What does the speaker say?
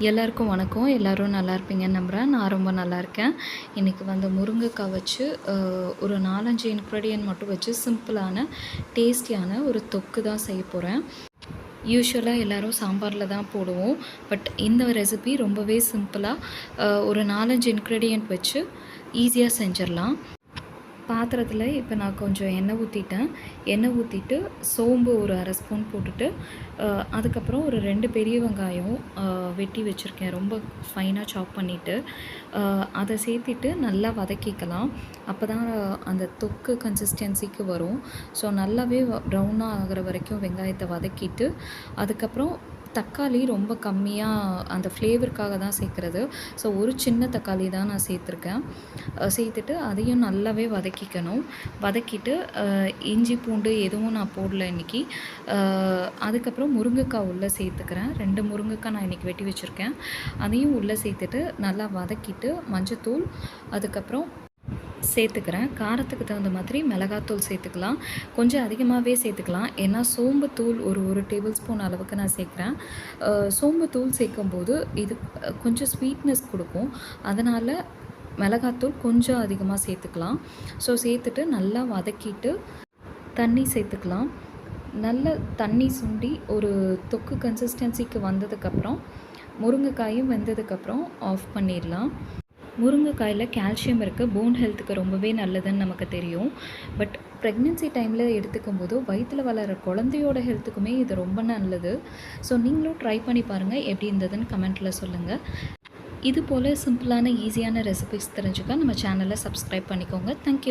எல்லாருக்கும் வணக்கம். எல்லோரும் நல்லா இருப்பீங்கன்னு நம்புகிறேன் நான் ரொம்ப நல்லா இருக்கேன். இன்றைக்கி வந்து முருங்கைக்காய் வச்சு ஒரு நாலஞ்சு இன்க்ரீடியன்ட் மட்டும் வச்சு சிம்பிளான டேஸ்டியான ஒரு தொக்கு தான் செய்ய போகிறேன் யூஸ்வலாக எல்லோரும் சாம்பாரில் தான் போடுவோம். பட் இந்த ரெசிபி ரொம்பவே சிம்பிளாக ஒரு நாலஞ்சு இன்க்ரீடியன்ட் வச்சு ஈஸியாக செஞ்சிடலாம். பாத்திரத்தில் இப்போ நான் கொஞ்சம் எண்ணெய் ஊற்றிட்டேன் எண்ணெய் ஊற்றிட்டு சோம்பு ஒரு அரை ஸ்பூன் போட்டுட்டு அதுக்கப்புறம் ஒரு ரெண்டு பெரிய வெங்காயம் வெட்டி வச்சுருக்கேன். ரொம்ப ஃபைனாக சாப் பண்ணிவிட்டு அதை சேர்த்திட்டு நல்லா வதக்கிக்கலாம். அப்போ தான் அந்த தொக்கு கன்சிஸ்டன்சிக்கு வரும். ஸோ நல்லாவே ப்ரௌனாக ஆகிற வரைக்கும் வெங்காயத்தை வதக்கிட்டு அதுக்கப்புறம் தக்காளி ரொம்ப கம்மியாக அந்த ஃப்ளேவருக்காக தான் சேர்க்குறது. ஸோ ஒரு சின்ன தக்காளி தான் நான் சேர்த்துருக்கேன். சேர்த்துட்டு அதையும் நல்லாவே வதக்கிக்கணும். வதக்கிட்டு இஞ்சி பூண்டு எதுவும் நான் போடல இன்றைக்கி அதுக்கப்புறம் முருங்கைக்காய் உள்ளே சேர்த்துக்கிறேன். ரெண்டு முருங்கைக்காய் நான் இன்றைக்கி வெட்டி வச்சுருக்கேன். அதையும் உள்ளே சேர்த்துட்டு நல்லா வதக்கிட்டு மஞ்சத்தூள் அதுக்கப்புறம் சேர்த்துக்கிறேன். காரத்துக்கு தகுந்த மாதிரி மிளகாத்தூள் சேர்த்துக்கலாம். கொஞ்சம் அதிகமாகவே சேர்த்துக்கலாம். ஏன்னா சோம்பு தூள் ஒரு ஒரு டேபிள் ஸ்பூன் அளவுக்கு நான் சேர்க்குறேன். சோம்புத்தூள் சோம்பு தூள் சேர்க்கும்போது இது கொஞ்சம் ஸ்வீட்னஸ் கொடுக்கும். அதனால் மிளகாத்தூள் கொஞ்சம் அதிகமாக சேர்த்துக்கலாம். ஸோ சேர்த்துட்டு நல்லா வதக்கிட்டு தண்ணி சேர்த்துக்கலாம். நல்ல தண்ணி சுண்டி ஒரு தொக்கு கன்சிஸ்டன்சிக்கு வந்ததுக்கப்புறம் முருங்கைக்காயும் வெந்ததுக்கப்புறம் ஆஃப் பண்ணிடலாம். முருங்கைக்காயில் கால்சியம் இருக்குது போன் ஹெல்த்துக்கு ரொம்பவே நல்லதுன்னு நமக்கு தெரியும். பட் ப்ரெக்னென்சி டைமில் எடுத்துக்கும் போது வயிற்றில் வளர குழந்தையோட ஹெல்த்துக்குமே இது ரொம்ப நல்லது. ஸோ நீங்களும் ட்ரை பண்ணி பாருங்கள் எப்படி இருந்ததுன்னு கமெண்ட்டில் சொல்லுங்கள் இது போல் சிம்பிளான ஈஸியான ரெசிபிஸ் தெரிஞ்சுக்க நம்ம சேனலை சப்ஸ்கிரைப் பண்ணிக்கோங்க. தேங்க்யூ